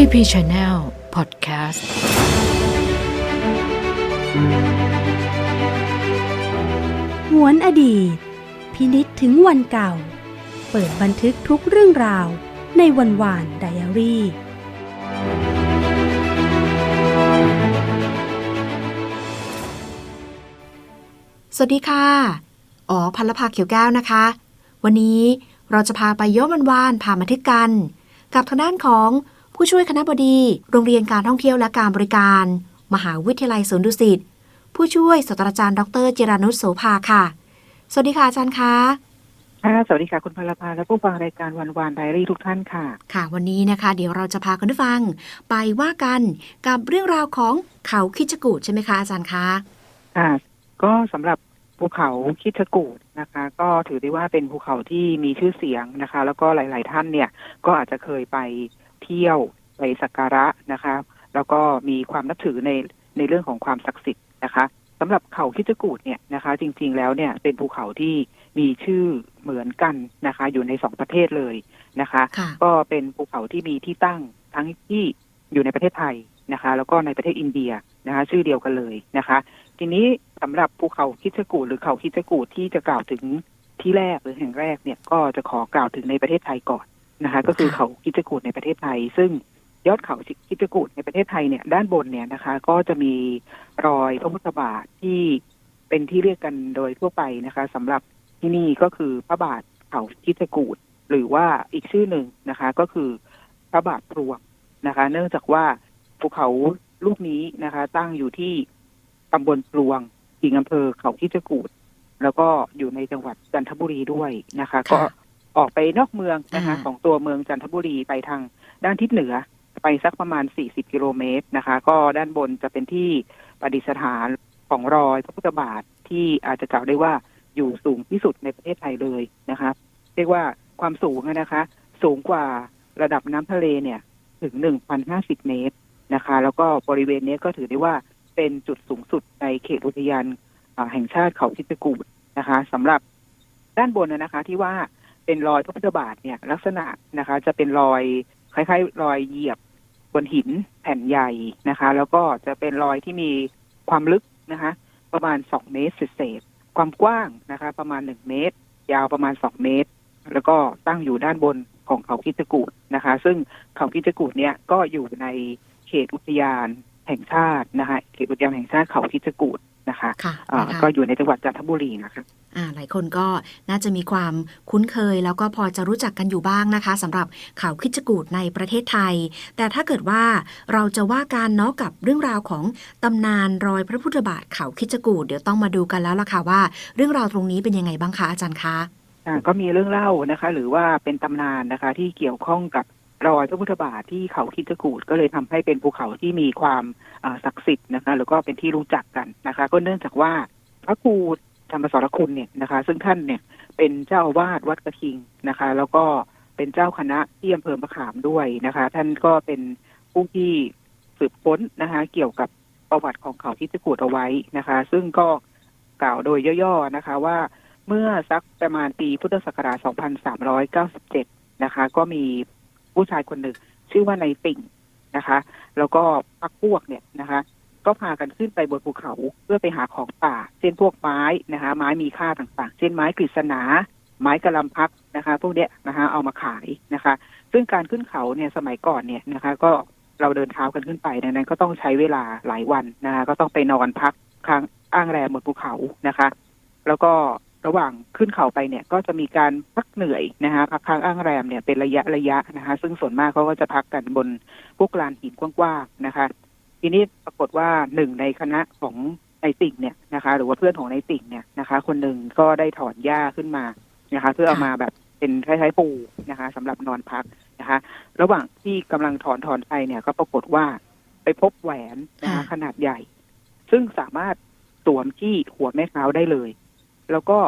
TP Channel Podcast หวนอดีต พินิษถึงวันเก่า เปิดบันทึกทุกเรื่องราวในวันวานไดอารี่ สวัสดีค่ะ อ๋อพันละภาเขียวแก้วนะคะ วันนี้เราจะพาไปย้อนวันวานผ่ามาทึกกัน กับทางด้านของ ผู้ช่วยคณะบดี โรงเรียนการท่องเที่ยวและการบริการ มหาวิทยาลัยสวนดุสิตผู้ช่วยศาสตราจารย์ดรเจรานุชโสภาค่ะ สวัสดีค่ะอาจารย์คะค่ะสวัสดีค่ะคุณพลภาและผู้ฟังรายการวันวานไดอารี่ทุกท่านค่ะ ค่ะ วันนี้นะคะ เดี๋ยวเราจะพาคุณผู้ฟัง ไปว่ากันกับเรื่องราวของเขาคิดจกูดใช่ไหมคะอาจารย์คะค่ะก็สำหรับภูเขาคิดกูดนะคะ ก็ถือได้ว่าเป็นภูเขาที่มีชื่อเสียงนะคะ แล้วก็หลาย ๆ ท่านเนี่ยก็อาจจะเคยไปเที่ยว ไปสักการะนะคะ แล้วก็มีความนับถือในในเรื่องของความศักดิ์สิทธิ์นะคะสำหรับเขาคิดกูดเนี่ยนะคะ จริงๆแล้วเนี่ยเป็นภูเขาที่มีชื่อเหมือนกันนะคะ อยู่ในสองประเทศเลยนะคะค่ะก็เป็นภูเขาที่มีที่ตั้งทั้งที่อยู่ในประเทศไทยนะคะ แล้วก็ในประเทศอินเดียนะคะ ชื่อเดียวกันเลยนะคะ ทีนี้สำหรับภูเขาคิดจกูดหรือเขาคิดจกูดที่จะกล่าวถึงที่แรกหรือแห่งแรกเนี่ยก็จะขอกล่าวถึงในประเทศไทยก่อนนะคะ ก็คือค่ะเขาคิดจกูดในประเทศไทย ซึ่ง ยอดเขาคิดจกูดในประเทศไทยเนี่ยด้านบนเนี่ยนะคะ ก็จะมีรอยพระพุทธบาทที่เป็นที่เรียกกันโดยทั่วไปนะคะสำหรับที่นี่ก็คือพระบาทเขาคิดจกูดหรือว่าอีกชื่อหนึ่งนะคะ ก็คือพระบาทพลวงนะคะ เนื่องจากว่าภูเขาลูกนี้นะคะ ตั้งอยู่ที่ตำบลพลวงอีกอำเภอเขาคิดจกูดแล้วก็อยู่ในจังหวัดจันทบุรีด้วยนะคะค่ะก็ออกไปนอกเมืองนะคะอ่าของตัวเมืองจันทบุรีไปทางด้านทิศเหนือ ไปสักประมาณ 40 กิโลเมตรนะคะ ก็ด้านบนจะเป็นที่ประดิษฐานของรอยพระพุทธบาทที่อาจจะกล่าวได้ว่าอยู่สูงที่สุดในประเทศไทยเลยนะคะ เรียกว่าความสูงนะคะ สูงกว่าระดับน้ำทะเลเนี่ยถึง 1,050 เมตรนะคะ แล้วก็บริเวณนี้ก็ถือได้ว่าเป็นจุดสูงสุดในเขตอุทยานแห่งชาติเขาคิดจกูดนะคะสำหรับด้านบนนะนะคะ ที่ว่าเป็นรอยพระพุทธบาทเนี่ยลักษณะนะคะ จะเป็นรอยคล้ายๆ รอยเหยียบ บนหินแผ่นใหญ่นะคะ แล้วก็จะเป็นรอยที่มีความลึกนะคะ ประมาณ2เมตรเศษๆความกว้างนะคะ ประมาณ1เมตร ยาวประมาณ2เมตร แล้วก็ตั้งอยู่ด้านบนของเขาคิดจกูดนะคะ ซึ่งเขาคิดจกูดเนี่ยก็อยู่ในเขตอุทยานแห่งชาตินะคะเขตอุทยานแห่งชาติเขาคิดจกูดนะคะค่ะอ่านะคะก็อยู่ในจังหวัดจันทบุรีนะคะอ่า หลายคนก็น่าจะมีความคุ้นเคย แล้วก็พอจะรู้จักกันอยู่บ้างนะคะสำหรับเขาคิดจกูดในประเทศไทย แต่ถ้าเกิดว่าเราจะว่าการเนาะกับเรื่องราวของตำนานรอยพระพุทธบาทเขาคิดจกูดเดี๋ยวต้องมาดูกันแล้วล่ะค่ะว่า เรื่องราวตรงนี้เป็นยังไงบ้างคะอาจารย์คะก็มีเรื่องเล่านะคะ หรือว่าเป็นตำนานนะคะ ที่เกี่ยวข้องกับรอยพระพุทธบาทที่เขาคิดจกูดก็เลยทำให้เป็นภูเขาที่มีความศักดิ์สิทธิ์นะคะ แล้วก็เป็นที่รู้จักกันนะคะ ก็เนื่องจากว่าพระครู ธรรมสรคุณเนี่ยนะคะ ซึ่งท่านเนี่ยเป็นเจ้าอาวาสวัดกระทิงนะคะ แล้วก็เป็นเจ้าคณะที่อำเภอมะขามด้วยนะคะ ท่านก็เป็นผู้ที่สืบค้นนะคะ เกี่ยวกับประวัติของเขาคิดจกูดเอาไว้นะคะ ซึ่งก็กล่าวโดยย่อๆนะคะว่าเมื่อสักประมาณปีพุทธศักราช 2397 นะคะ ก็มีผู้ชายคนหนึ่งชื่อว่านายติ่งนะคะ แล้วก็พักพวกเนี่ยนะคะ ก็พากันขึ้นไปบนภูเขาเพื่อไปหาของป่า เช่นพวกไม้นะคะ ไม้มีค่าต่างๆ เช่นไม้กฤษณา ไม้กระลำพักนะคะ พวกเนี้ยนะคะ เอามาขายนะคะ ซึ่งการขึ้นเขาเนี่ยสมัยก่อนเนี่ยนะคะ ก็เราเดินเท้ากันขึ้นไปดังนั้นก็ต้องใช้เวลาหลายวันนะคะ ก็ต้องไปนอนพักค้างอ้างแรมบนภูเขานะคะ แล้วก็ระหว่างขึ้นเขาไปเนี่ยก็จะมีการพักเหนื่อยนะคะพักค้างอ้างแรมเนี่ยเป็นระยะระยะนะคะ ซึ่งส่วนมากเขาก็จะพักกันบนพวกลานหินกว้างๆนะคะ ทีนี้ปรากฏว่าหนึ่งในคณะของนายติ่งเนี่ยนะคะ หรือว่าเพื่อนของนายติ่งเนี่ยนะคะ คนหนึ่งก็ได้ถอนหญ้าขึ้นมานะคะ เพื่อเอามาแบบเป็นคล้ายๆปูนะคะสำหรับนอนพักนะคะ ระหว่างที่กำลังถอนถอนไปเนี่ย ก็ปรากฏว่าไปพบแหวนนะคะค่ะขนาดใหญ่ ซึ่งสามารถสวมที่หัวแม่เท้าได้เลย แล้วก็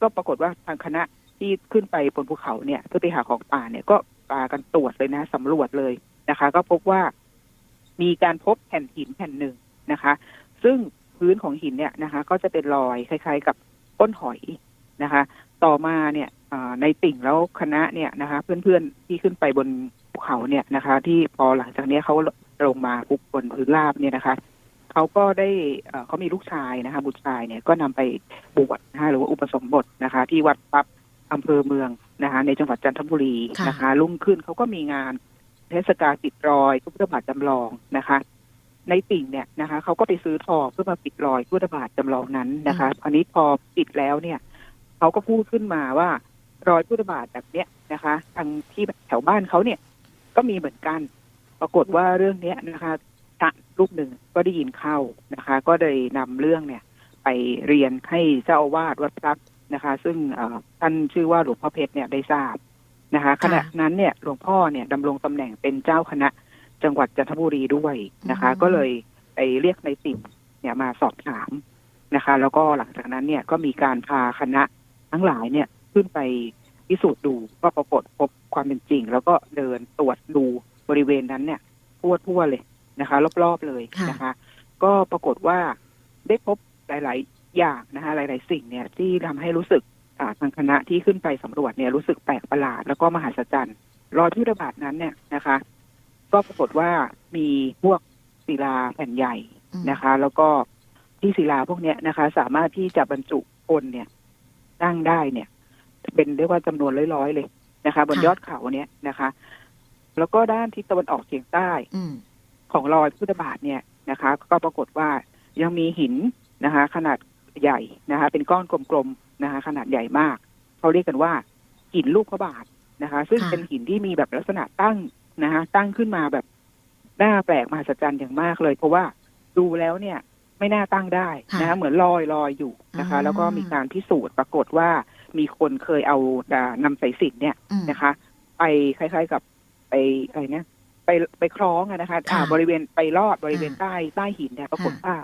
ก็ปรากฏว่าทางคณะที่ขึ้นไปบนภูเขาเนี่ยเพื่อไปหาของป่าเนี่ยก็ปากันตรวจเลยนะสำรวจเลยนะคะ ก็พบว่า มีการพบแผ่นหินแผ่นหนึ่งนะคะ ซึ่งพื้นของหินเนี่ยนะคะ ก็จะเป็นรอยคล้ายๆ กับก้นหอยนะคะ ต่อมาเนี่ยในติ่งแล้วคณะเนี่ยนะคะ เพื่อนๆที่ขึ้นไปบนภูเขาเนี่ยนะคะ ที่พอหลังจากนี้เขาลงมาปุ๊บบนพื้นราบเนี่ยนะคะเขาก็ได้เขามีลูกชายนะคะ บุตรชายเนี่ยก็นำไปบวชนะคะหรือว่าอุปสมบทนะคะ ที่วัดปั๊บอำเภอเมืองนะคะ ในจังหวัดจันทบุรีนะคะรุ่งขึ้นเขาก็มีงาน เทศกาลปิดรอยพระพุทธบาทจำลองนะคะ ในปิ่งเนี่ยนะคะเขาก็ไปซื้อทองเพื่อมาปิดรอยพระพุทธบาทจำลองนั้นนะคะอันนี้พอปิดแล้วเนี่ยเขาก็พูดขึ้นมาว่ารอยพุทธบาทแบบเนี้ยนะคะ ทางที่แถวบ้านเขาเนี่ย ก็มีเหมือนกัน ปรากฏว่าเรื่องเนี้ยนะคะพระรูปหนึ่งก็ได้ยินเข้านะคะ ก็เลยนำเรื่องเนี่ย ไปเรียนให้เจ้าอาวาสวัดพระนะคะ ซึ่งเอ่อท่านชื่อว่าหลวงพ่อเพชรเนี่ยได้ทราบ นะคะ ขณะนั้นเนี่ยหลวงพ่อเนี่ยดำรงตำแหน่งเป็นเจ้าคณะจังหวัดจันทบุรีด้วยนะคะอืมก็เลยไปเรียกในติ่มเนี่ยมาสอบถามนะคะ แล้วก็หลังจากนั้นเนี่ยก็มีการพาคณะทั้งหลายเนี่ยขึ้นไปพิสูจน์ดูก็ปรากฏพบความเป็นจริง แล้วก็เดินตรวจดูบริเวณนั้นเนี่ย ทั่วทั่วๆเลยนะคะ รอบๆเลยนะคะ ก็ปรากฏว่าได้พบหลาย ๆ อย่างนะคะ หลาย ๆ สิ่งเนี่ยที่ทำให้รู้สึกอ่า ทางคณะที่ขึ้นไปสำรวจเนี่ยรู้สึกแปลกประหลาดแล้วก็มหัศจรรย์รอยที่ระบาดนั้นเนี่ยนะคะ ก็ปรากฏว่ามีพวกศิลาแผ่นใหญ่อืมนะคะ แล้วก็ที่ศิลาพวกเนี้ยนะคะ สามารถที่จะบรรจุคนเนี่ยนั่งได้เนี่ย เป็นเรียกว่าจำนวนร้อยๆเลยนะคะ บนค่ะยอดเขาเนี่ยนะคะ แล้วก็ด้านทิศตะวันออกเฉียงใต้อืมของรอยพุทธบาทเนี่ยนะคะ ก็ปรากฏว่ายังมีหินนะคะ ขนาดใหญ่นะคะ เป็นก้อนกลมๆ นะคะ ขนาดใหญ่มากเขาเรียกกันว่าหินลูกพระบาทนะคะ ซึ่งค่ะ เป็นหินที่มีแบบลักษณะตั้งนะคะตั้งขึ้นมาแบบน่าแปลกมหัศจรรย์อย่างมากเลย เพราะว่าดูแล้วเนี่ยไม่น่าตั้งได้นะคะเหมือนลอยลอยอยู่นะคะ อ่า แล้วก็มีการพิสูจน์ปรากฏว่ามีคนเคยเอาอ่านำสายสิญจนเนี่ย อืม นะคะไปคล้ายๆกับไปอะไรเนี่ยไปไปคล้องอะนะคะอ่าค่ะบริเวณไปลอดบริเวณอ่าใต้ใต้หินเนี่ยปรากฏค่ะ ว่า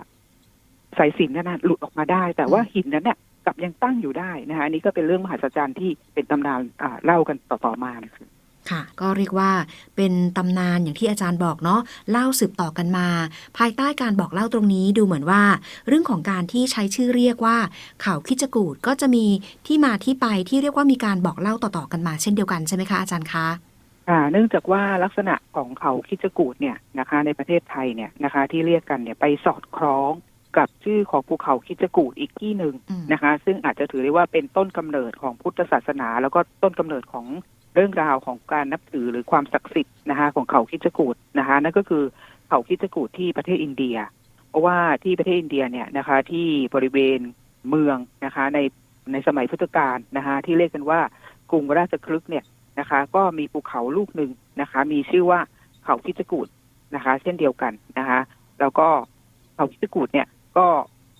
สายสิญจนนั้นนะหลุดออกมาได้ แต่ว่าอืมหินนั้นเนี่ย กลับยังตั้งอยู่ได้นะคะอันนี้ก็เป็นเรื่องมหัศจรรย์ที่เป็นตำนานอ่าเล่ากันต่อๆมานะคะค่ะ ก็เรียกว่าเป็นตำนานอย่างที่อาจารย์บอกเนาะเล่าสืบต่อกันมา ภายใต้การบอกเล่าตรงนี้ดูเหมือนว่า เรื่องของการที่ใช้ชื่อเรียกว่า เขาคิดจกูดก็จะมีที่มาที่ไปที่เรียกว่ามีการบอกเล่าต่อๆกันมา เช่นเดียวกันใช่ไหมคะอาจารย์คะอ่าเนื่องจากว่าลักษณะของเขาคิดจกูดเนี่ยนะคะ ในประเทศไทยเนี่ยนะคะ ที่เรียกกันเนี่ยไปสอดคล้อง กับชื่อของภูเขาคิดจกูดอีกที่หนึ่งอืมนะคะ ซึ่งอาจจะถือได้ว่าเป็นต้นกำเนิดของพุทธศาสนา แล้วก็ต้นกำเนิดของเรื่องราวของการนับถือหรือความศักดิ์สิทธิ์นะคะของเขาคิดจกูดนะคะนั่นก็คือเขาคิดจกูดที่ประเทศอินเดีย เพราะว่าที่ประเทศอินเดียเนี่ยนะคะ ที่บริเวณเมืองนะคะ ในในสมัยพุทธกาลนะคะ ที่เรียกกันว่ากรุงราชคลึกเนี่ยนะคะ ก็มีภูเขาลูกหนึ่งนะคะ มีชื่อว่าเขาคิดจกูดนะคะ เช่นเดียวกันนะคะ แล้วก็เขาคิดจกูดเนี่ย ก็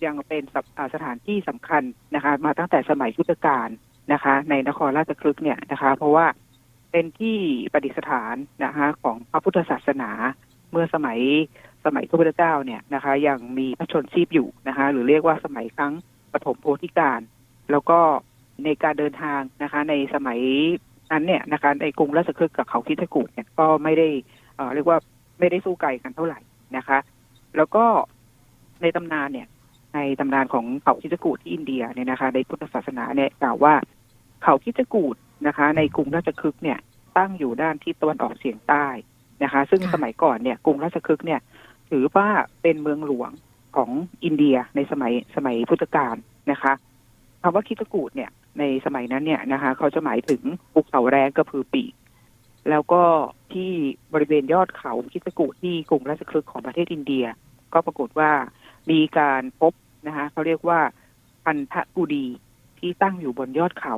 ยังเป็นสถาสถานที่สำคัญนะคะ มาตั้งแต่สมัยพุทธกาลนะคะ ในนครราชคลึกเนี่ยนะคะ เพราะว่าเป็นที่ประดิษฐานนะคะของพระพุทธศาสนาเมื่อสมัยสมัยพระพุทธเจ้าเนี่ยนะคะ ยังมีพระชนชีพอยู่นะคะ หรือเรียกว่าสมัยครั้งปฐมโพธิการ แล้วก็ในการเดินทางนะคะ ในสมัยนั้นเนี่ยนะคะในกรุงราชคฤห์กับเขาคิดกูดเนี่ยก็ไม่ได้เอ่อเรียกว่าไม่ได้สู้ไกลกันเท่าไหร่นะคะ แล้วก็ ในตำนานเนี่ย ในตำนานของเขาคิดจกูดที่อินเดียเนี่ยนะคะ ในพุทธศาสนาเนี่ยกล่าวว่าเขาคิดจกูดนะคะ ในกรุงราชคฤห์เนี่ย ตั้งอยู่ด้านทิศตะวันออกเฉียงใต้นะคะ ซึ่งค่ะสมัยก่อนเนี่ยกรุงราชคฤห์เนี่ย ถือว่าเป็นเมืองหลวงของอินเดียในสมัยสมัยพุทธกาลนะคะคำว่าคิดจกูดเนี่ย ในสมัยนั้นเนี่ยนะคะ เขาจะหมายถึงภูเขาแรงกระพือปีกแล้วก็ที่บริเวณยอดเขาคิดจกูดที่กรุงราชคฤห์ของประเทศอินเดีย ก็ปรากฏว่า มีการพบนะคะเขาเรียกว่าพันธกุดีที่ตั้งอยู่บนยอดเขา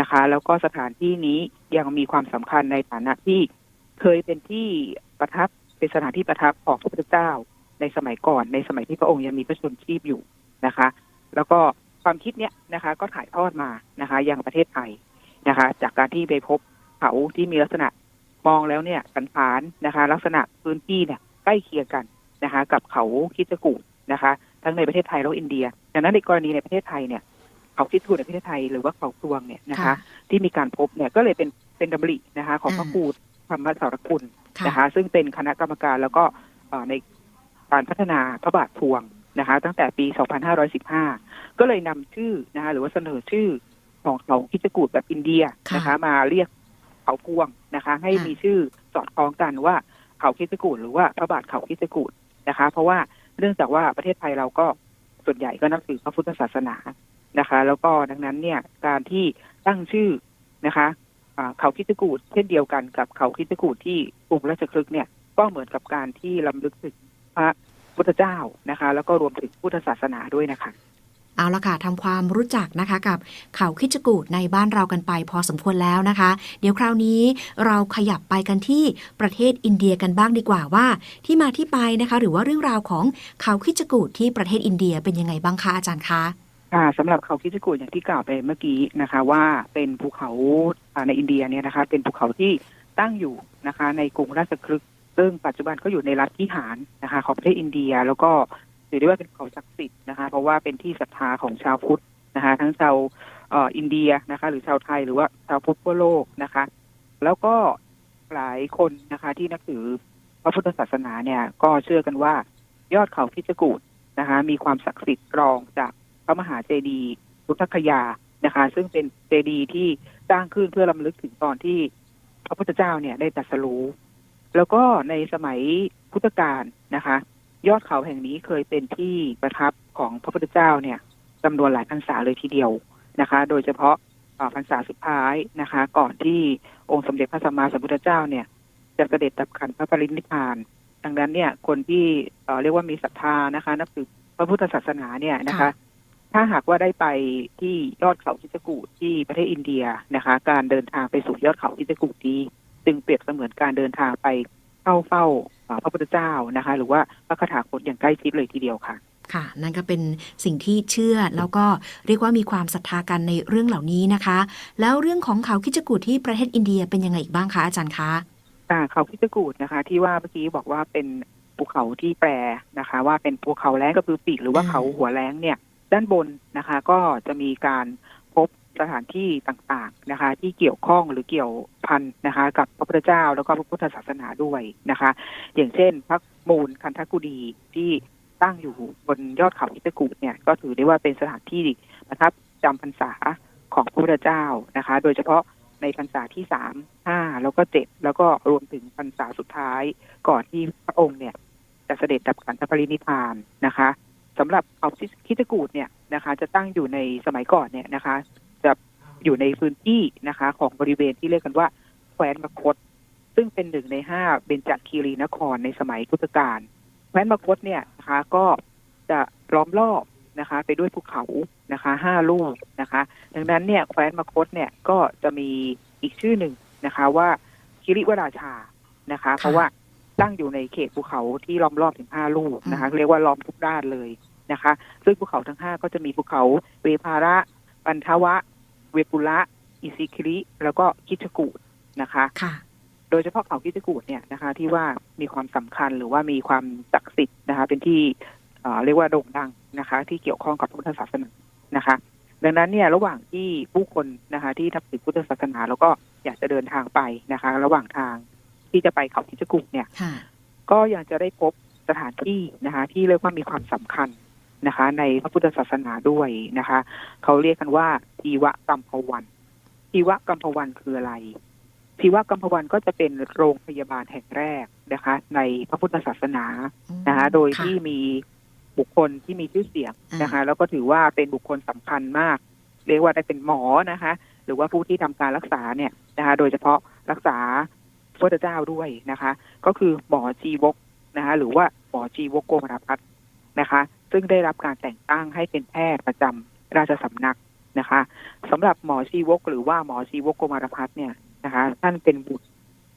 นะคะ แล้วก็สถานที่นี้ยังมีความสำคัญในฐานะที่เคยเป็นที่ประทับเป็นสถานที่ประทับของพระพุทธเจ้าในสมัยก่อนในสมัยที่พระองค์ยังมีพระชนชีพอยู่นะคะ แล้วก็ความคิดเนี้ยนะคะ ก็ถ่ายทอดมานะคะยังประเทศไทยนะคะ จากการที่ไปพบเขาที่มีลักษณะมองแล้วเนี่ยสันฐานนะคะ ลักษณะพื้นที่เนี่ยใกล้เคียงกันนะคะ กับเขาคิดจกูด นะคะ ทั้งในประเทศไทยและอินเดียดังนั้นในกรณีในประเทศไทยเนี่ยเขาคิดจกูดในประเทศไทยหรือว่าเขาพลวงเนี่ยนะคะ ที่มีการพบเนี่ยก็เลยเป็นเป็นดำรินะคะ ของพระครูธรรมสารคุณค่ะนะคะ ซึ่งเป็นคณะกรรมการแล้วก็เอ่อในการพัฒนาพระบาทพวงนะคะ ตั้งแต่ปี 2515 ก็เลยนำชื่อนะคะหรือว่าเสนอชื่อของเขาคิดจกูดแบบอินเดียนะคะ มาเรียกเขาพวงนะคะ ให้ค่ะมีชื่อสอดคล้องกันว่าเขาคิดจกูฏหรือว่าพระบาทเขาคิดจกูฏนะคะ เพราะว่า เนื่องจากว่าประเทศไทยเราก็ส่วนใหญ่ก็นับถือพระพุทธศาสนานะคะ แล้วก็ดังนั้นเนี่ยการที่ตั้งชื่อนะคะเขาคิดกูดเช่นเดียวกันกับเขาคิดกูดที่กรุงราชคลึกเนี่ยก็เหมือนกับการที่ลำลึกถึงพระพุทธเจ้านะคะ แล้วก็รวมถึงพุทธศาสนาด้วยนะคะ เอาละค่ะทำความรู้จักนะคะกับเขาคิจกูดในบ้านเรากันไปพอสมควรแล้วนะคะ เดี๋ยวคราวนี้เราขยับไปกันที่ประเทศอินเดียกันบ้างดีกว่าว่า ที่มาที่ไปนะคะ หรือว่าเรื่องราวของเขาคิจกูดที่ประเทศอินเดียเป็นยังไงบ้างคะอาจารย์คะค่ะสำหรับเขาคิจกูฏอย่างที่กล่าวไปเมื่อกี้นะคะ ว่าเป็นภูเขาในอินเดียเนี่ยนะคะ เป็นภูเขาที่ตั้งอยู่นะคะ ในกรุงราชคลึกซึ่งปัจจุบันก็อยู่ในรัฐที่หารนะคะ ของประเทศอินเดียแล้วก็ ถือได้ว่าเป็นเขาศักดิ์สิทธิ์นะคะ เพราะว่าเป็นที่ศรัทธาของชาวพุทธนะคะ ทั้งชาวอ,อ,อินเดียนะคะ หรือชาวไทยหรือว่าชาวพุทธทั่วโลกนะคะ แล้วก็หลายคนนะคะ ที่นับถือพระพุทธศาสนาเนี่ย ก็เชื่อกันว่ายอดเขาคิจกูฏนะคะ มีความศักดิ์สิทธิ์รองจากพระมหาเจดีย์พุทธคยานะคะ ซึ่งเป็นเจดีย์ที่สร้างขึ้นเพื่อลำลึกถึงตอนที่พระพุทธเจ้าเนี่ยได้ตรัสรู้ แล้วก็ในสมัยพุทธกาลนะคะ ยอดเขาแห่งนี้เคยเป็นที่ประทับของพระพุทธเจ้าเนี่ยจำนวนหลายพรรษาเลยทีเดียวนะคะ โดยเฉพาะพรรษาสุดท้ายนะคะ ก่อนที่องค์สมเด็จพระสัมมาสัมพุทธเจ้าเนี่ย จะเสด็จดับขันพระปรินิพพาน ดังนั้นเนี่ยคนที่เเรียกว่ามีศรัทธานะคะนับถือพระพุทธศาสนาเนี่ยนะคะ ถ้าหากว่าได้ไปที่ยอดเขาคิจกูที่ประเทศอินเดียนะคะ การเดินทางไปสู่ยอดเขาคิจกูฏนี้จึงเปรียบเสมือนการเดินทางไป เข้าเฝ้าเอ่อพระพุทธเจ้านะคะ หรือว่าพระคาถาคตอย่างใกล้ชิดเลยทีเดียวค่ะค่ะนั่นก็เป็นสิ่งที่เชื่อแล้วก็เรียกว่ามีความศรัทธากันในเรื่องเหล่านี้นะคะ แล้วเรื่องของเขาคิดจกูดที่ประเทศอินเดียเป็นยังไงอีกบ้างคะอาจารย์คะอ่าเขาคิจกูฏนะคะ ที่ว่าเมื่อกี้บอกว่าเป็นภูเขาที่แปรนะคะ ว่าเป็นภูเขาแล้งก็คือปีกหรือว่าอืมเขาหัวแล้งเนี่ย ด้านบนนะคะ ก็จะมีการพบ สถานที่ต่างๆนะคะ ที่เกี่ยวข้องหรือเกี่ยวพันนะคะ กับพระพุทธเจ้าแล้วก็พระพุทธศาสนาด้วยนะคะ อย่างเช่น พระมูลคันธกุดีที่ตั้งอยู่บนยอดเขาคิจกูฏเนี่ยก็ถือได้ว่าเป็นสถานที่ประทับจำพรรษาของพระพุทธเจ้านะคะ โดยเฉพาะในพรรษาที่สามห้าแล้วก็เจ็ดแล้วก็รวมถึงพรรษาสุดท้ายก่อนที่พระองค์เนี่ย จะเสด็จดับขันธปรินิพานนะคะสำหรับเขาคิดกูฏเนี่ยนะคะ จะตั้งอยู่ในสมัยก่อนเนี่ยนะคะ จะอยู่ในพื้นที่นะคะ ของบริเวณที่เรียกกันว่าแคว้นมคต ซึ่งเป็นหนึ่งในห้าเบญจคีรีนครในสมัยพุทธกาลแคว้นมคตเนี่ยนะคะ ก็จะล้อมรอบนะคะ ไปด้วยภูเขานะคะห้าลูกนะคะ ดังนั้นเนี่ยแคว้นมคตเนี่ยก็จะมีอีกชื่อหนึ่งนะคะว่าคิริวราชานะคะ เพราะว่าตั้งอยู่ในเขตภูเขาที่ล้อมรอบถึงห้าลูกนะคะ เรียกว่าล้อมทุกด้านเลยนะคะ ซึ่งภูเขาทั้งห้าก็จะมีภูเขาเวภาระปันทวะ เวปุระอิสิคิริแล้วก็คิชกูดนะคะค่ะ โดยเฉพาะเขาคิจกูฏเนี่ยนะคะ ที่ว่ามีความสำคัญหรือว่ามีความศักดิ์สิทธิ์นะคะ เป็นที่เอ่อเรียกว่าโด่งดังนะคะ ที่เกี่ยวข้องกับพุทธศาสนานะคะ ดังนั้นเนี่ยระหว่างที่ผู้คนนะคะ ที่ทับถือพุทธศาสนา แล้วก็อยากจะเดินทางไปนะคะ ระหว่างทางที่จะไปเขาคิจกูฏเนี่ยค่ะก็ยังจะได้พบสถานที่นะคะ ที่เรียกว่ามีความสำคัญ นะคะ ในพระพุทธศาสนาด้วยนะคะ เขาเรียกกันว่าทีวกัมพวันทีวกัมพวันคืออะไรทีวกัมพวันก็จะเป็นโรงพยาบาลแห่งแรกนะคะ ในพระพุทธศาสนานะคะ โดยที่มีบุคคลที่มีชื่อเสียงนะคะ แล้วก็ถือว่าเป็นบุคคลสำคัญมาก เรียกว่าได้เป็นหมอนะคะ หรือว่าผู้ที่ทำการรักษาเนี่ยนะคะ โดยเฉพาะรักษาพระพุทธเจ้าด้วยนะคะ ก็คือหมอจีวกนะคะ หรือว่าหมอจีวกโกมารพัฒน์นะคะ ซึ่งได้รับการแต่งตั้งให้เป็นแพทย์ประจำราชสำนักนะคะสำหรับหมอชีวกหรือว่าหมอชีวกโกมารพัฒน์เนี่ยนะคะ ท่านเป็นบุตร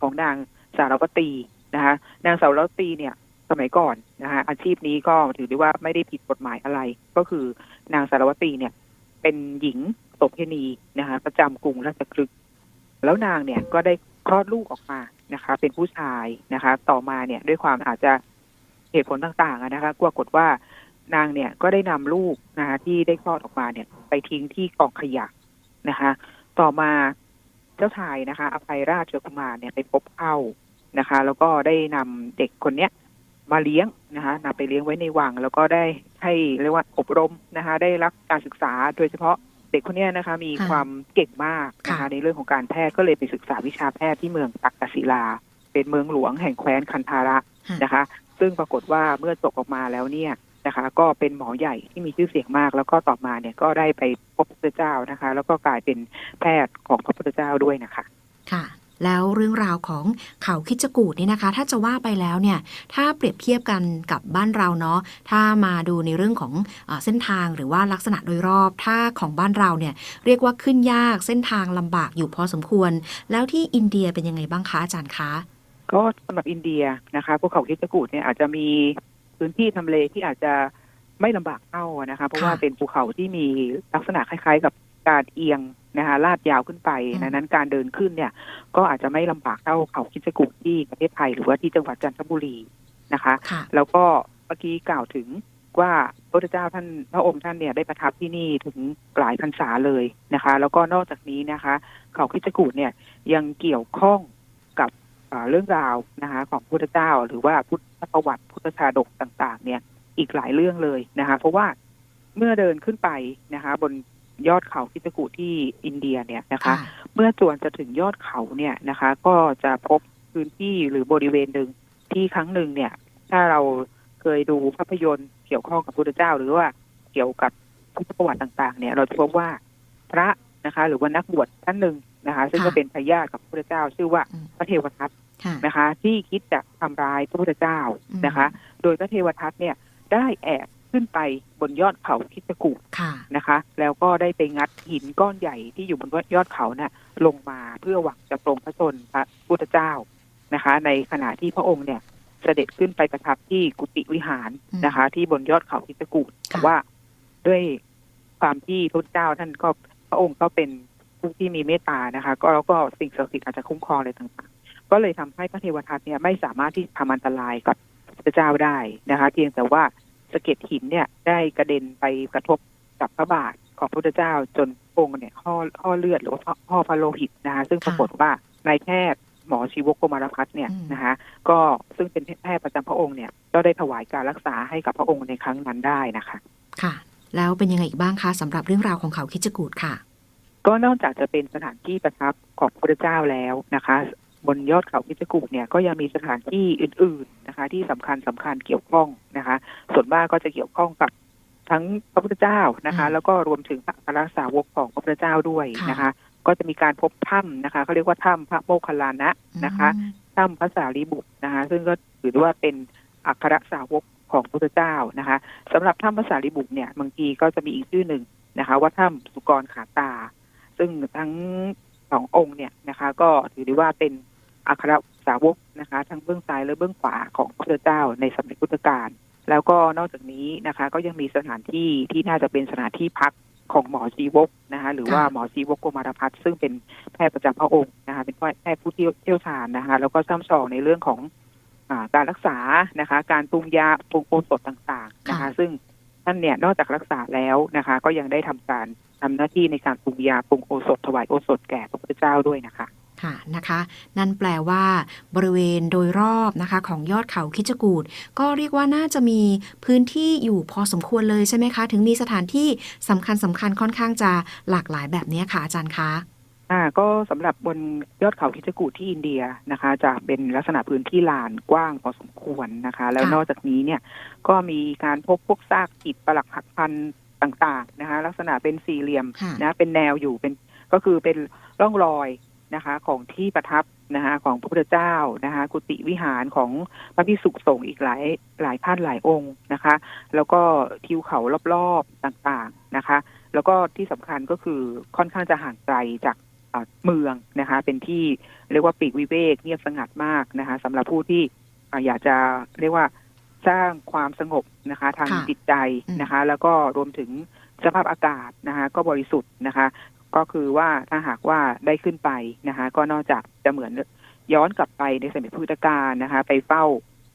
ของนางสารวตีนะคะ นางสารวตีเนี่ยสมัยก่อนนะคะอาชีพนี้ก็ถือได้ว่าไม่ได้ผิดกฎหมายอะไร ก็คือนางสารวตีเนี่ย เป็นหญิงโสเภณีนะคะ ประจำกรุงราชคลึกแล้วนางเนี่ยก็ได้คลอดลูกออกมานะคะ เป็นผู้ชายนะคะ ต่อมาเนี่ยด้วยความอาจจะเหตุผลต่างๆนะคะปรากฏว่า นางเนี่ยก็ได้นำลูกนะคะที่ได้คลอดออกมาเนี่ย ไปทิ้งที่กองขยะนะคะ ต่อมาเจ้าชายนะคะ อภัยราชกุมารเนี่ยไปพบเข้านะคะ แล้วก็ได้นำเด็กคนเนี้ยมาเลี้ยงนะคะนำไปเลี้ยงไว้ในวัง แล้วก็ได้ให้เรียกว่าอบรมนะคะ ได้รับการศึกษาโดยเฉพาะเด็กคนเนี้ยนะคะ มีค่ะความเก่งมากนะคะค่ะในเรื่องของการแพทย์ก็เลยไปศึกษาวิชาแพทย์ที่เมืองตักกศิลา เป็นเมืองหลวงแห่งแคว้นคันธาระค่ะนะคะ ซึ่งปรากฏว่าเมื่อจบออกมาแล้วเนี่ย นะคะ ก็เป็นหมอใหญ่ที่มีชื่อเสียงมาก แล้วก็ต่อมาเนี่ยก็ได้ไปพบพระพุทธเจ้านะคะ แล้วก็กลายเป็นแพทย์ของพระพุทธเจ้าด้วยนะคะค่ะแล้วเรื่องราวของเขาคิดจกูดนี่นะคะ ถ้าจะว่าไปแล้วเนี่ย ถ้าเปรียบเทียบกันกับบ้านเราเนาะถ้ามาดูในเรื่องของเออเส้นทางหรือว่าลักษณะโดยรอบ ถ้าของบ้านเราเนี่ยเรียกว่าขึ้นยากเส้นทางลำบากอยู่พอสมควร แล้วที่อินเดียเป็นยังไงบ้างคะอาจารย์คะก็สำหรับอินเดียนะคะภูเขาคิดจกูดเนี่ยอาจจะมี พื้นที่ทำเลที่อาจจะไม่ลำบากเท่านะคะเพราะว่าค่ะเป็นภูเขาที่มีลักษณะคล้าย ๆ กับการเอียงนะคะลาดยาวขึ้นไปอืมดังนั้นการเดินขึ้นเนี่ย ก็อาจจะไม่ลำบากเท่าเขาคิดจกูดที่ประเทศไทยหรือว่าที่จังหวัดจันทบุรีนะคะค่ะแล้วก็เมื่อกี้กล่าวถึงว่าพระพุทธเจ้าท่านพระองค์ท่านเนี่ยได้ประทับที่นี่ถึงหลายพรรษาเลยนะคะ แล้วก็นอกจากนี้นะคะ เขาคิดจกูดเนี่ยยังเกี่ยวข้องกับอ่า เรื่องราวนะคะของพระพุทธเจ้า หรือว่าพุทธประวัติพุทธชาดกต่าง ๆ เนี่ยอีกหลายเรื่องเลยนะคะ เพราะว่าเมื่อเดินขึ้นไปนะคะ บนยอดเขาคิดจกูดที่อินเดียเนี่ยนะคะ เมื่อจวนจะถึงยอดเขาเนี่ยนะคะ ก็จะพบพื้นที่หรือบริเวณหนึ่งที่ครั้งหนึ่งเนี่ย ถ้าเราเคยดูภาพยนตร์เกี่ยวข้องกับพระพุทธเจ้า หรือว่าเกี่ยวกับพุทธประวัติต่างๆ เนี่ย เราจะพบว่าพระนะคะ หรือว่านักบวชท่านหนึ่งนะคะ ซึ่งก็ค่ะเป็นพระญาติกับพระพุทธเจ้าชื่อว่าอืมพระเทวทัตค่ะ นะคะ ที่คิดจะทำร้ายพระพุทธเจ้านะคะ โดยพระเทวทัตเนี่ยได้แอบขึ้นไปบนยอดเขาคิดจกูดค่ะนะคะ แล้วก็ได้ไปงัดหินก้อนใหญ่ที่อยู่บนยอดเขาน่ะลงมาเพื่อหวังจะปรงพระชนพระพุทธเจ้านะคะ ในขณะที่พระองค์เนี่ยเสด็จขึ้นไปประทับที่กุฏิวิหารนะคะ ที่บนยอดเขาคิดจกูดแต่ว่าด้วยความที่พระพุทธเจ้าท่านก็พระองค์ก็เป็นผู้ที่มีเมตตานะคะ ก็แล้วก็สิ่งศักดิ์สิทธิ์อาจจะคุ้มครองอะไรต่างๆ ก็เลยทำให้พระเทวทัตเนี่ยไม่สามารถที่ทำอันตรายกับพระพุทธเจ้าได้นะคะเพียงแต่ว่าสะเก็ดหินเนี่ยได้กระเด็นไปกระทบกับพระบาทของพระพุทธเจ้าจนองค์เนี่ยห่อห่อเลือดหรือว่าห่อพระโลหิตนะคะซึ่งปรากฏว่านายแพทย์หมอชีวกโกมารพัฒน์เนี่ยนะคะก็ซึ่งเป็นแพทย์ประจำพระองค์เนี่ยก็ได้ถวายการรักษาให้กับพระองค์ในครั้งนั้นได้นะคะ ค่ะ แล้วเป็นยังไงอีกบ้างคะสำหรับเรื่องราวของเขาคิดจกูดค่ะ ก็นอกจากจะเป็นสถานที่ประทับของพระพุทธเจ้าแล้วนะคะ บนยอดเขาพิจกูดเนี่ยก็ยังมีสถานที่อื่น ๆนะคะ ที่สำคัญสำคัญเกี่ยวข้องนะคะ ส่วนมากก็จะเกี่ยวข้องกับทั้งพระพุทธเจ้านะคะอืมแล้วก็รวมถึงพระอัครสาวกของพระพุทธเจ้าด้วยค่ะนะคะ ก็จะมีการพบถ้ำนะคะเขาเรียกว่าถ้ำพระโมคคัลลานะนะคะอืมถ้ำพระสารีบุตรนะคะ ซึ่งก็ถือได้ว่าเป็นอัครสาวกของพระพุทธเจ้านะคะสำหรับถ้ำพระสารีบุตรเนี่ยบางทีก็จะมีอีกชื่อหนึ่งนะคะ ว่าถ้ำสุกรขาตา ซึ่งทั้งสององค์เนี่ยนะคะ ก็ถือได้ว่าเป็น อัครสาวกนะคะ ทั้งเบื้องซ้ายและเบื้องขวาของพระพุทธเจ้าในสมัยพุทธกาลแล้วก็นอกจากนี้นะคะ ก็ยังมีสถานที่ที่น่าจะเป็นสถานที่พักของหมอชีวกนะคะ หรือว่าค่ะหมอชีวกโกมารพัฒน์ซึ่งเป็นแพทย์ประจำพระองค์นะคะ เป็นแพทย์ผู้เชี่ยวชาญนะคะ แล้วก็ช่ำชองในเรื่องของอาการรักษานะคะ การปรุงยาปรุงโอสถต่างๆนะคะค่ะซึ่งท่านเนี่ยนอกจากรักษาแล้วนะคะ ก็ยังได้ทำการทำหน้าที่ในการปรุงยาปรุงโอสถถวายโอสถแก่พระพุทธเจ้าด้วยนะคะ ค่ะนะคะ นั่นแปลว่าบริเวณโดยรอบนะคะของยอดเขาคิดจกูดก็เรียกว่าน่าจะมีพื้นที่อยู่พอสมควรเลยใช่ไหมคะ ถึงมีสถานที่สำคัญสำคัญค่อนข้างจะหลากหลายแบบนี้ค่ะอาจารย์คะอ่าก็สำหรับบนยอดเขาคิจกูดที่อินเดียนะคะ จะเป็นลักษณะพื้นที่ลานกว้างพอสมควรนะคะ แล้วค่ะนอกจากนี้เนี่ยก็มีการพบพวกซากอิฐปรักหักพันต่างๆนะคะ ลักษณะเป็นสี่เหลี่ยมค่ะนะเป็นแนวอยู่เป็นก็คือเป็นร่องรอย นะคะ ของที่ประทับนะคะของพระพุทธเจ้านะคะ กุฏิวิหารของพระพิสุสงฆ์อีกหลายหลายท่านหลายองค์นะคะ แล้วก็ทิวเขารอบๆต่างๆนะคะ แล้วก็ที่สำคัญก็คือค่อนข้างจะห่างไกลจากอ่าเมืองนะคะ เป็นที่เรียกว่าปีกวิเวกเงียบสงัดมากนะคะสำหรับผู้ที่อ่าอยากจะเรียกว่าสร้างความสงบนะคะ ทางค่ะจิตใจอืมนะคะ แล้วก็รวมถึงสภาพอากาศนะคะ ก็บริสุทธิ์นะคะ ก็คือว่าถ้าหากว่าได้ขึ้นไปนะคะ ก็นอกจากจะเหมือนย้อนกลับไปในสมัยพุทธกาลนะคะ ไปเฝ้า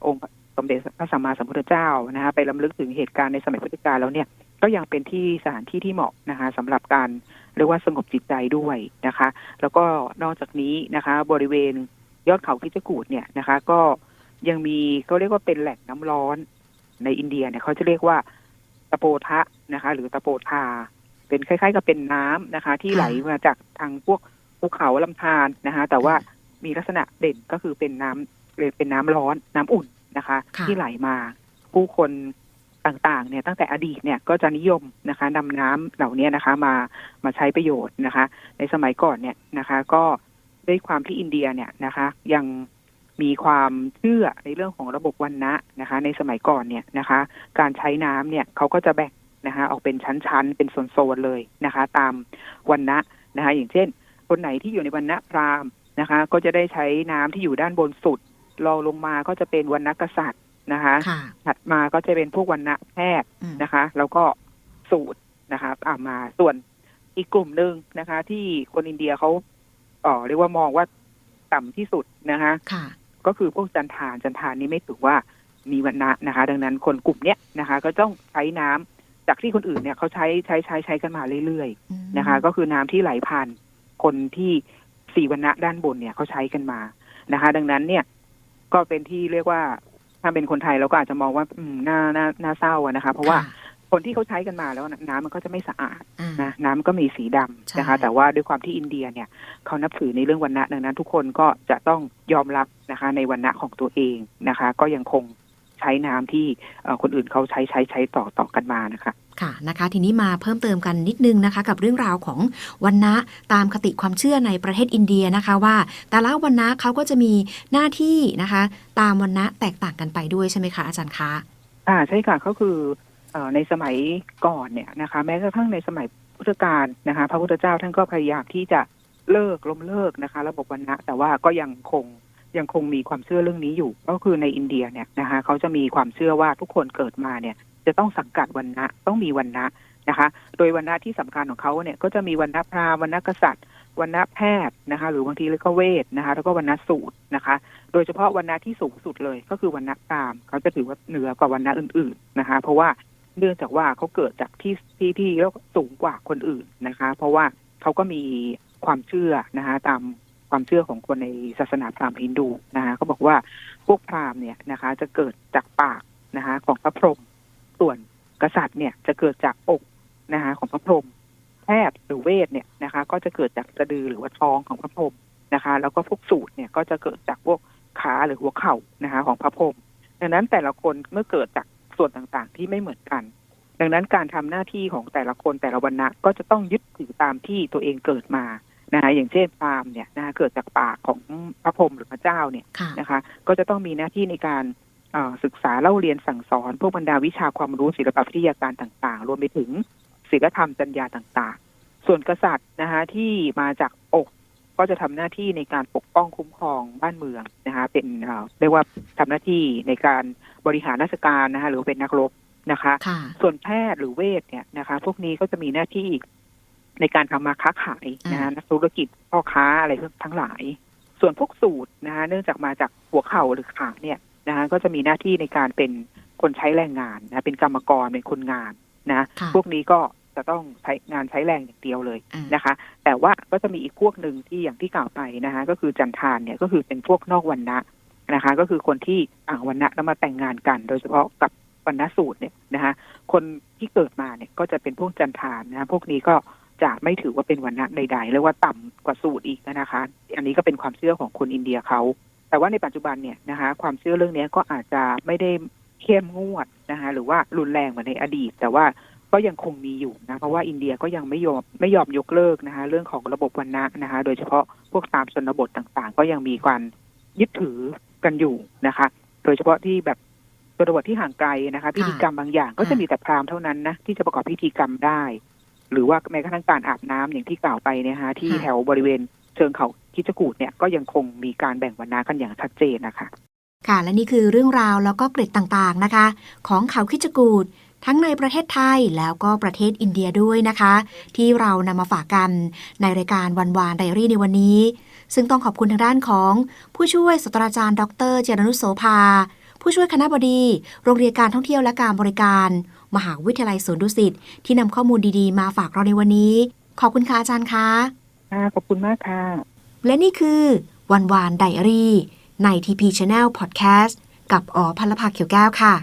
องค์สมเด็จพระสัมมาสัมพุทธเจ้านะคะ ไปลํำลึกถึงเหตุการณ์ในสมัยพุทธกาลแล้วเนี่ยก็ยังเป็นที่สถานที่ที่เหมาะนะคะสำหรับการเรียกว่าสงบจิตใจด้วยนะคะ แล้วก็นอกจากนี้นะคะ บริเวณยอดเขาคิจกูดเนี่ยนะคะ ก็ยังมีก็เรียกว่าเป็นแหล่งน้ำร้อนในอินเดียเนี่ยเขาจะเรียกว่าตะโปทะนะคะ หรือตะโปทา เป็นคล้าย ๆ กับเป็นน้ำนะคะ ที่ค่ะไหลมาจากทางพวกภูเขาลำธารนะคะ แต่ว่ามีลักษณะเด่นก็คือเป็นน้ำเลยเป็นน้ำร้อนน้ำอุ่นนะคะค่ะที่ไหลมาผู้คนต่างๆ เนี่ยตั้งแต่อดีตเนี่ยก็จะนิยมนะคะนำน้ำเหล่านี้นะคะ มามาใช้ประโยชน์นะคะ ในสมัยก่อนเนี่ยนะคะ ก็ด้วยความที่อินเดียเนี่ยนะคะ ยังมีความเชื่อในเรื่องของระบบวันนะนะคะ ในสมัยก่อนเนี่ยนะคะ การใช้น้ำเนี่ยเขาก็จะแบ่ง นะคะออกเป็นชั้นๆ เป็นโซนๆเลยนะคะ ตามวันนะนะคะ อย่างเช่น คนไหนที่อยู่ในวันนะพราหมณ์นะคะ ก็จะได้ใช้น้ำที่อยู่ด้านบนสุดรองลงมาก็จะเป็นวันนะกษัตริย์นะคะค่ะถัดมาก็จะเป็นพวกวันนะแพทย์อืมนะคะ แล้วก็สูตรนะคะอ่ามาส่วนอีกกลุ่มหนึ่งนะคะ ที่คนอินเดียเขาเอ่อเรียกว่ามองว่าต่ำที่สุดนะคะค่ะก็คือพวกจันทานจันทานนี้ไม่ถือว่ามีวันนะนะคะ ดังนั้นคนกลุ่มเนี้ยนะคะ ก็ต้องใช้น้ำ จากที่คนอื่นเนี่ยเขาใช้ใช้ใช้ใช้กันมาเรื่อยๆอืมนะคะ ก็คือน้ำที่ไหลผ่านคนที่สี่วรรณะด้านบนเนี่ยเขาใช้กันมานะคะ ดังนั้นเนี่ย ก็เป็นที่เรียกว่าถ้าเป็นคนไทยเราก็อาจจะมองว่า อืมน่าน่าน่าเศร้าอะนะคะ เพราะว่าค่คนที่เขาใช้กันมาแล้วน่ะน้ำมันก็จะไม่สะอาดอ่านะน้ำมันก็มีสีดำนะคะใช่แต่ว่าด้วยความที่อินเดียเนี่ยเขานับถือในเรื่องวรรณะดังนั้น ทุกคนก็จะต้องยอมรับนะคะ ในวรรณะของตัวเองนะคะ ก็ยังคง ใช้น้ำที่เอ่อคนอื่นเขาใช้ใช้ใช้ต่อต่อกันมานะคะค่ะนะคะ ทีนี้มาเพิ่มเติมกันนิดนึงนะคะ กับเรื่องราวของวันนะตามคติความเชื่อในประเทศอินเดียนะคะว่า แต่ละวันนะเขาก็จะมีหน้าที่นะคะ ตามวันนะแตกต่างกันไปด้วยใช่ไหมคะอาจารย์คะอ่าใช่ค่ะก็คือเอ่อในสมัยก่อนเนี่ยนะคะ แม้กระทั่งในสมัยพุทธกาลนะคะ พระพุทธเจ้าท่านก็พยายามที่จะเลิกล้มเลิกนะคะ ระบบวันนะแต่ว่าก็ยังคง ยังคงมีความเชื่อเรื่องนี้อยู่ ก็คือในอินเดียเนี่ยนะคะเขาจะมีความเชื่อว่าทุกคนเกิดมาเนี่ย จะต้องสังกัดวันนะต้องมีวันนะนะคะ โดยวันนะที่สำคัญของเขาเนี่ยก็จะมีวันนะพราวันนะกษัตริย์วันนะแพทย์นะคะ หรือบางทีเรียกว่าเวทนะคะ แล้วก็วันนะสูตรนะคะ โดยเฉพาะวันนะที่สูงสุดเลย ก็คือวันนะพรามเขาจะถือว่าเหนือกว่าวันนะอื่น ๆนะคะ เพราะว่าเนื่องจากว่าเขาเกิดจากที่ที่ที่แล้วสูงกว่าคนอื่นนะคะ เพราะว่าเขาก็มีความเชื่อนะคะ ตาม ความเชื่อของคนในศาสนาพราหมณ์ฮินดูนะคะเขาบอกว่าพวกพราหมณ์เนี่ยนะคะ จะเกิดจากปากนะคะของพระพรหมส่วนกษัตริย์เนี่ยจะเกิดจากอกนะคะของพระพรหมแพทย์หรือเวทเนี่ยนะคะ ก็จะเกิดจากสะดือหรือว่าท้องของพระพรหมนะคะ แล้วก็พวกสูตรเนี่ยก็จะเกิดจากพวกขาหรือหัวเข่านะคะ ของพระพรหมดังนั้นแต่ละคนเมื่อเกิดจากส่วนต่างๆ ที่ไม่เหมือนกัน ดังนั้นการทำหน้าที่ของแต่ละคนแต่ละวันนะก็จะต้องยึดถือตามที่ตัวเองเกิดมา นะคะอย่างเช่นพราหมณ์เนี่ยนะคะเกิดจากปากของพระพรหมหรือพระเจ้าเนี่ยค่ะนะคะ ก็จะต้องมีหน้าที่ในการเอ่อศึกษาเล่าเรียนสั่งสอน พวกบรรดาวิชาความรู้ศิลปวิทยาการต่างๆ รวมไปถึงศิลธรรมจัญญาต่างๆ ส่วนกษัตริย์นะคะที่มาจากอกก็จะทำหน้าที่ในการปกป้องคุ้มครองบ้านเมืองนะคะเป็นเอ่อเรียกว่าทำหน้าที่ในการบริหารราชการนะคะหรือว่าเป็นนักรบนะคะค่ะส่วนแพทย์หรือเวชเนี่ยนะคะ พวกนี้ก็จะมีหน้าที่ ในการทำมาค้าขายนะคะนักธุรกิจพ่อค้าอะไรทั้งหลาย ส่วนพวกสูตรนะคะเนื่องจากมาจากหัวเข่าหรือขาเนี่ยนะคะก็จะมีหน้าที่ในการเป็นคนใช้แรงงานนะเป็นกรรมกรเป็นคนงานนะค่ะพวกนี้ก็จะต้องใช้งานใช้แรงอย่างเดียวเลยอ่านะคะ แต่ว่าก็จะมีอีกพวกหนึ่งที่อย่างที่กล่าวไปนะคะ ก็คือจันทานเนี่ยก็คือเป็นพวกนอกวันนะนะคะ ก็คือคนที่ต่างวันนะแล้วมาแต่งงานกัน โดยเฉพาะกับวันนะสูตรเนี่ยนะคะ คนที่เกิดมาเนี่ยก็จะเป็นพวกจันทานนะพวกนี้ก็ จะไม่ถือว่าเป็นวันนะใดๆเรียกว่าต่ำกว่าสูตรอีกนะคะ อันนี้ก็เป็นความเชื่อของคนอินเดียเขา แต่ว่าในปัจจุบันเนี่ยนะคะ ความเชื่อเรื่องนี้ก็อาจจะไม่ได้เข้มงวดนะคะหรือว่ารุนแรงเหมือนในอดีต แต่ว่าก็ยังคงมีอยู่นะเพราะว่าอินเดียก็ยังไม่ยอมไม่ยอมยกเลิกนะคะ เรื่องของระบบวันนะนะคะ โดยเฉพาะพวกตามชนบทต่างๆ ก็ยังมีการยึดถือกันอยู่นะคะ โดยเฉพาะที่แบบชนบทที่ห่างไกลนะคะ พิธีกรรมบางอย่างก็จะมีแต่พราหมณ์เท่านั้นนะที่จะประกอบพิธีกรรมได้ หรือว่าแม้กระทั่งการอาบน้ำอย่างที่กล่าวไปเนยนะคะที่ค่ะแถวบริเวณเชิงเขาคิจกูดเนี่ยก็ยังคงมีการแบ่งวรรณะกันอย่างชัดเจนนะคะ ค่ะ และนี่คือเรื่องราวแล้วก็เกร็ดต่างๆนะคะ ของเขาคิดจกูดทั้งในประเทศไทยแล้วก็ประเทศอินเดียด้วยนะคะ ที่เรานำมาฝากกันในรายการวันวานไดอารี่ในวันนี้ ซึ่งต้องขอบคุณทางด้านของผู้ช่วยศาสตราจารย์ ดร เจรนุชโสภา ผู้ช่วยคณะบดี โรงเรียนการท่องเที่ยวและการบริการ มหาวิทยาลัยสวนดุสิตที่นำข้อมูลดีๆ มาฝากเราในวันนี้ ขอบคุณค่ะอาจารย์คะค่ะขอบคุณมากค่ะ และนี่คือวันวานไดอารี่ใน TP Channel Podcast กับอ๋อพันลภาเขียวแก้วค่ะ